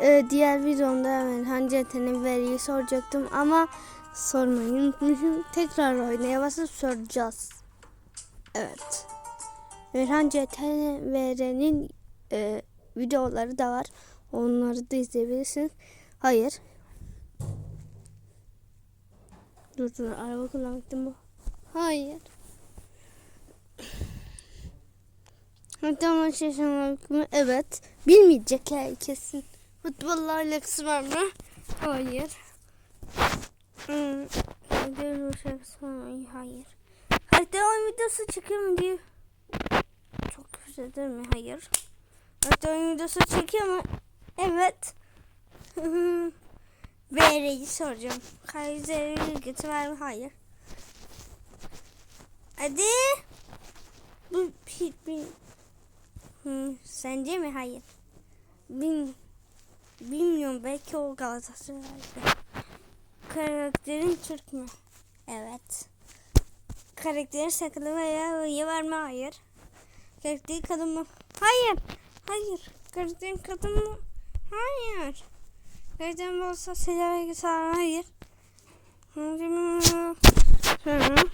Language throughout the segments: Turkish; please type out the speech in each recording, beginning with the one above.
e, diğer videomda Emirhan Ceten'in veriyi soracaktım ama sormayı unutmuşum. Tekrar oynaya basıp soracağız. Evet. Emirhan Ceten verenin e, videoları da var. Onları da izleyebilirsiniz. Hayır. Dur dur araba kullanmaktım bu. Hayır. Hatta maç yaşamak mı? Evet. Bilmeyecekler kesin. Futbolla alakası var mı? Hayır. Hmm. Var mı? Hayır. Hatta oyun videosu çekiyor mu diye. Çok güzel değil mi? Hayır. Hatta oyun videosu çekiyor mu? Evet. VR'yi soracağım. Kaiser'e ilgisi var mı? Hayır. Hadi. Bu bir, bir. Hmm, sence mi? Hayır. Bin, bilmiyorum. Belki o Galatasaray'da. Karakterin Türk mü? Evet. Karakterin sakalı veya bıyığı var mı? Hayır. Karakterin kadın mı? Hayır. Hayır. Karakterin kadın mı? Hayır. Karakterin bolsa silah belgesi var mı? Hayır. Evet.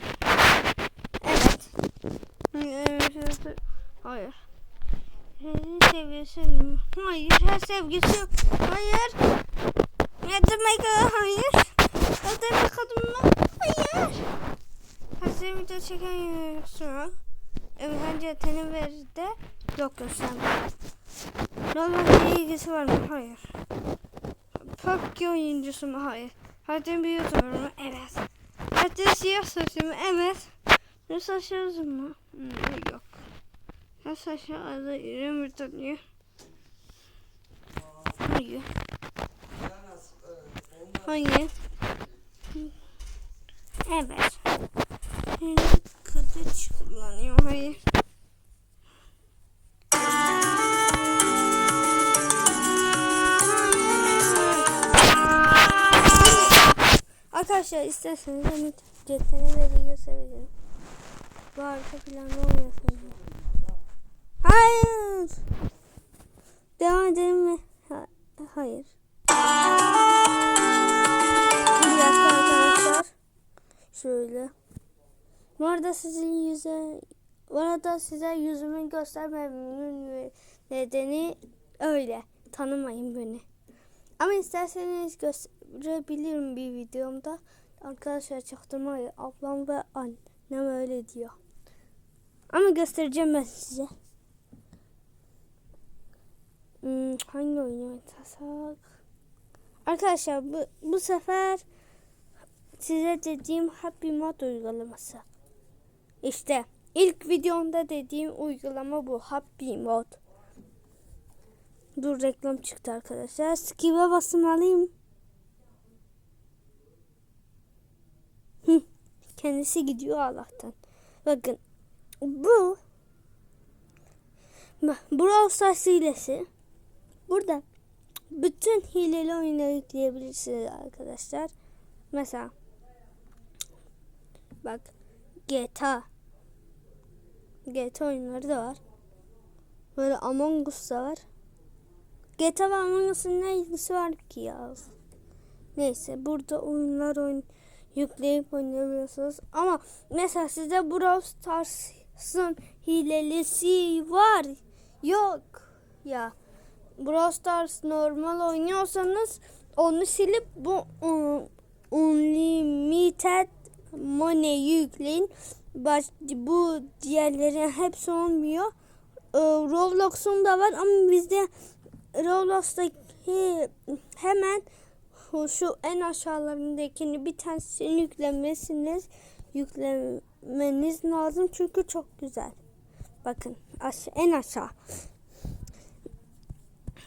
Hayır. Her sevgisi mi? Hayır. Her sevgisi yok. Hayır. Ne demek hayır? Ne demek kadın mı? Hayır. Her sevgide çeken yürüyorsun. Evlence tenin verir de yok göstermiyor. Normalde ilgisi var mı? Hayır. PUBG oyuncusu mu? Hayır. Hatta bir YouTuber mı? Evet. Hatta siyah saçlı mı? Evet. Ne saçlı uzun mu? Hmm, yok. Saçlı adı İrem tanıyor. Hayır. Hayır. Evet. Kılıç kullanıyor. Hayır. Arkadaşlar isterseniz hani cetene veriyor severim. Bu arka planı olmasın. Hayır. Devam edelim mi? Ha- hayır. Bir dakika arkadaşlar. Şöyle. Bu arada sizin yüze bu arada size yüzümü göstermememin nedeni öyle. Tanımayın beni. Ama isterseniz gösterebilirim bir videomda. Arkadaşlar çaktırmayın. Ablam ve annem öyle diyor. Ama göstereceğim ben size. Hmm, hangi oyunu oynasak? Arkadaşlar bu, bu sefer size dediğim Happy Mod uygulaması. İşte ilk videomda dediğim uygulama bu Happy Mod. Dur reklam çıktı arkadaşlar. Skip'e basmalıyım. Kendisi gidiyor Allah'tan. Bakın bu Brawl Stars hilesi. Burada bütün hileli oyunları yükleyebilirsiniz arkadaşlar. Mesela bak GTA GTA oyunları da var. Böyle Among Us da var. GTA ve Among Us'un ne ilgisi var ki ya? Neyse burada oyunlar oyun yükleyip oynayabiliyorsunuz. Ama mesela size Brawl Stars'ın hilelisi var. Yok ya. Brawl Stars normal oynuyorsanız onu silip bu um, Unlimited Money yükleyin. Baş, bu diğerlerin hepsi olmuyor. Ee, Roblox'un da var ama bizde Roblox'taki hemen şu en aşağılarındakini bir tanesini yüklemesiniz yüklemeniz lazım çünkü çok güzel. Bakın aş en aşağı.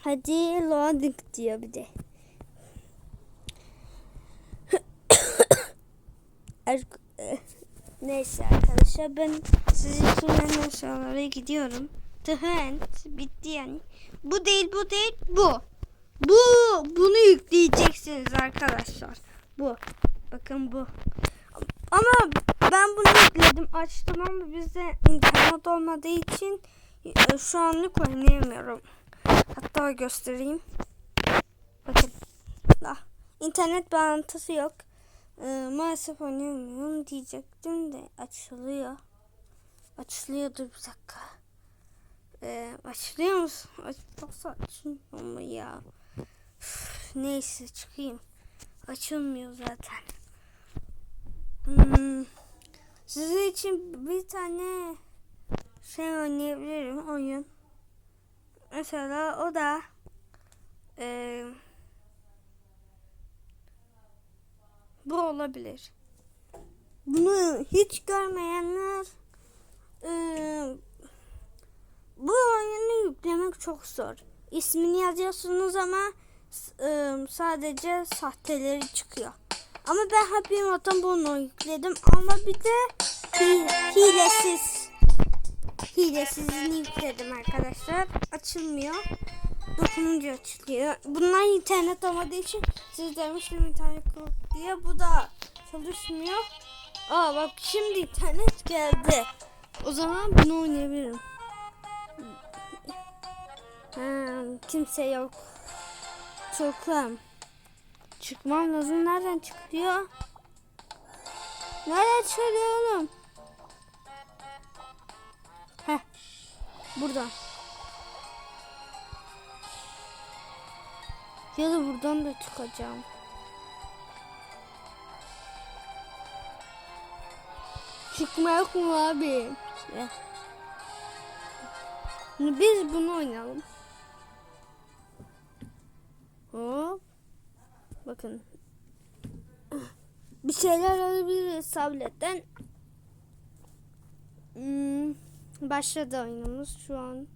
Hadi loading diyor bir de. Er- Neyse arkadaşlar ben sizin için en aşağılara gidiyorum. Tıhen bitti yani. Bu değil bu değil bu. Bu bunu yükleyeceksiniz arkadaşlar. Bu. Bakın bu. Ama ben bunu yükledim açtım ama bizde internet olmadığı için e, şu anlık oynayamıyorum. Hatta göstereyim. internet bağlantısı yok. Ee, maalesef oynayamıyorum diyecektim de açılıyor. Açılıyordur bir dakika. Ee, açılıyor musun? Aç, nasıl açılmıyor mu ya? Üf, neyse çıkayım. Açılmıyor zaten. Hmm, sizin için bir tane şey oynayabilirim oyun. Mesela o da eee bu olabilir. Bunu hiç görmeyenler eee, bu oyunu yüklemek çok zor. İsmini yazıyorsunuz ama eee, sadece sahteleri çıkıyor. Ama ben Happy Mod'dan bunu yükledim ama bir de hi- hilesiz hilesizini yükledim arkadaşlar. Açılmıyor. Dokununca açılıyor. Bunlar internet olmadığı için siz demiştim internet yok diye. Bu da çalışmıyor. Aa bak şimdi internet geldi. O zaman bunu oynayabilirim. Ha, kimse yok. Sokum. Çıkmam lazım. Nereden çıkıyor? Nereden çıkıyor oğlum? Heh. Buradan. Ya da buradan da çıkacağım. Çıkma yok mu abi? Ya. Biz bunu oynayalım. Hop. Bakın. Bir şeyler alabiliriz tabletten. Hmm, başladı oyunumuz şu an.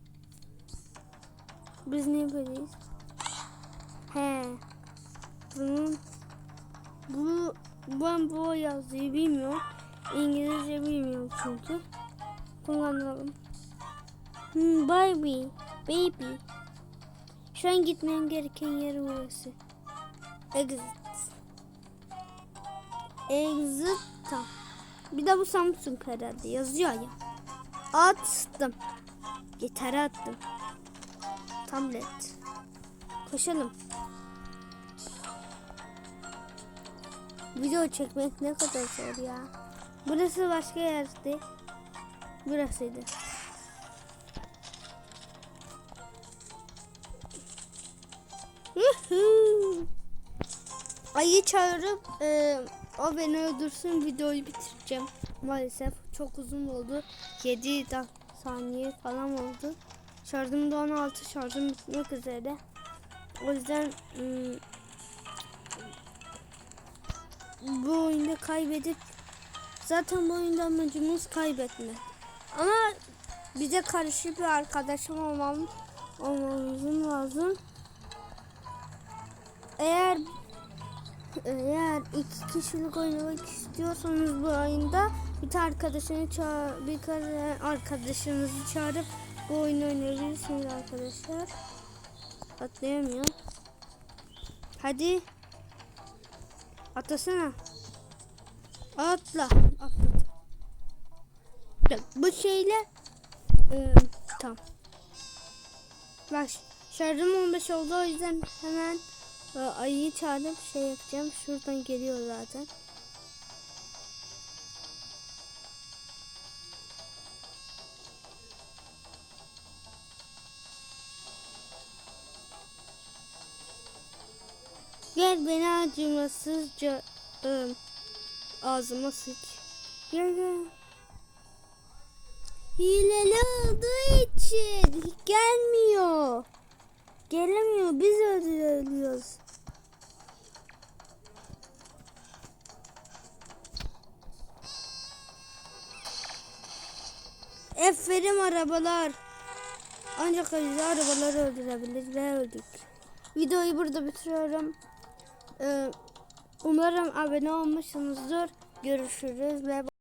Biz niye böyleyiz? He. Bunun bu ben bu yazıyı bilmiyorum. İngilizce bilmiyorum çünkü. Kullanalım. Hmm, baby. Baby. Şu an gitmem gereken yer burası. Exit. Exit. Bir de bu Samsung herhalde yazıyor ya. Attım. Gitarı attım. Tablet. Koşalım. Video çekmek ne kadar zor ya. Burası başka yerdi. Burasıydı. Yuhuu. Ayı çağırıp e, o beni öldürsün videoyu bitireceğim. Maalesef çok uzun oldu. 7 da saniye falan oldu. Şarjım da 16 şarjım bitmek üzere. O yüzden ım, bu oyunda kaybedip zaten bu oyunda amacımız kaybetme. Ama bize karşı bir arkadaşım olmam, olmamızın lazım. Eğer eğer iki kişilik oynamak istiyorsanız bu oyunda bir arkadaşını çağır, bir arkadaşınızı çağırıp bu oyunu oynayabilirsiniz arkadaşlar. Atlayamıyor. Hadi. Atlasana. Atla. Atladı. Bak, Bu şeyle e, tamam. Bak şarjım 15 oldu o yüzden hemen ayıyı çağırıp şey yapacağım. Şuradan geliyor zaten. Gel beni acımasızca ım, ağzıma sıç. Gel gel. Hileli olduğu için gelmiyor. Gelemiyor. Biz öldürüyoruz. Aferin arabalar. Ancak bizi arabaları öldürebilir ve öldük. Videoyu burada bitiriyorum. Ee, umarım abone olmuşsunuzdur. Görüşürüz ve